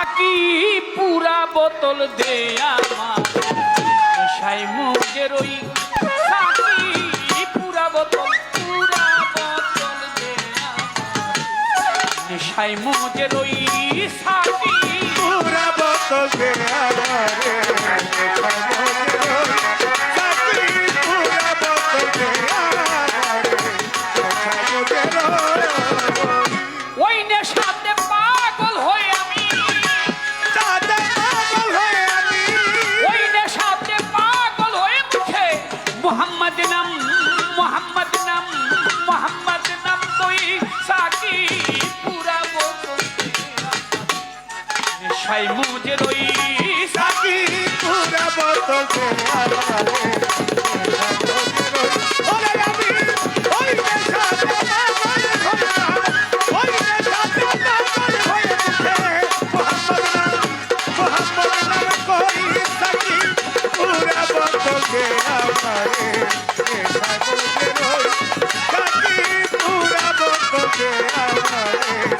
থাকি পুরা বোতল দে আমার। ওই পুরা বোতল পুরা বোতল দে আমার। সাই মুখের ওই আশায় মুজে রই সাকি। পুরা বতকে আরে আমি ওই Yeah.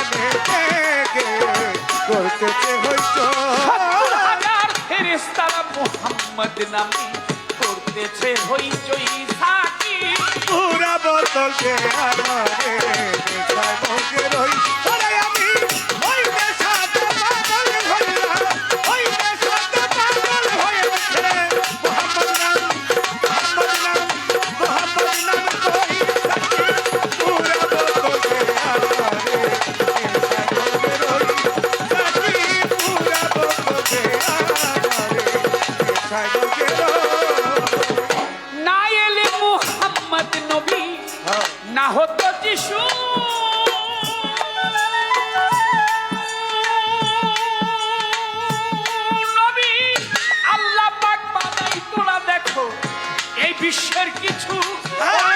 মনে থেকে করতেছে হইতো হাজার ফেরেশতারা মোহাম্মদ নামে করতেছে হইচই থাকি পুরা বদলকে আল্লাহ পাক বাদাই তোরা দেখো এই বিশ্বের কিছু হ্যাঁ।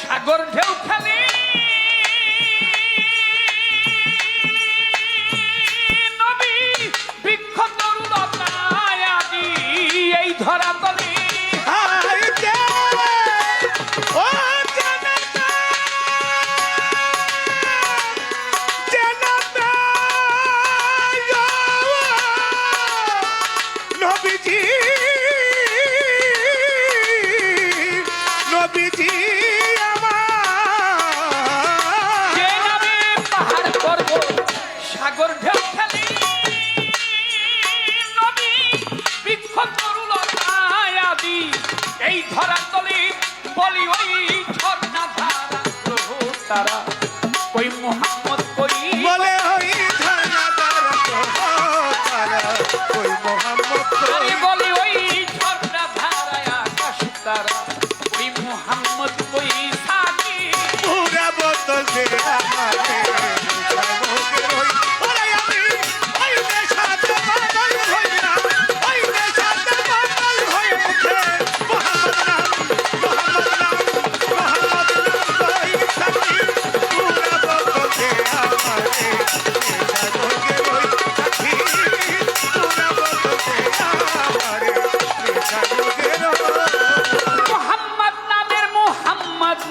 সাগর ঢেউ ধরা তলি বলি ওই ঝর্ণা ধারা তারা। ওই মোহাম্মদ কই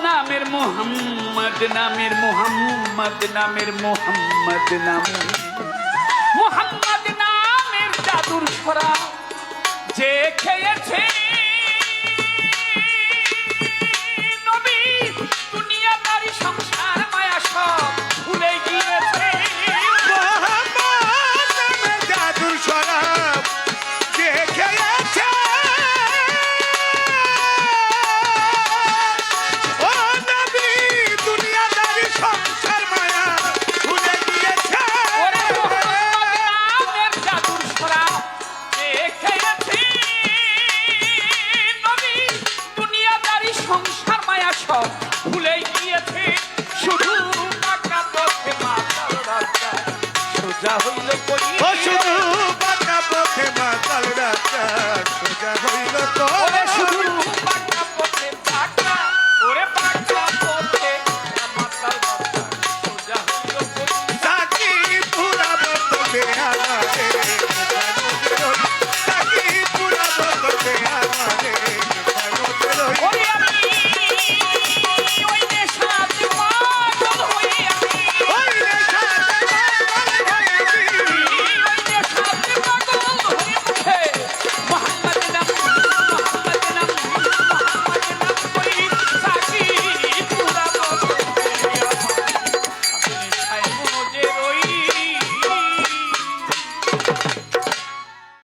নামের মোহাম্মদ নামের মোহাম্মদ নামের মোহাম্মদ নাম। মোহাম্মদ নামের জাদুর ছড়া যে খেয়েছে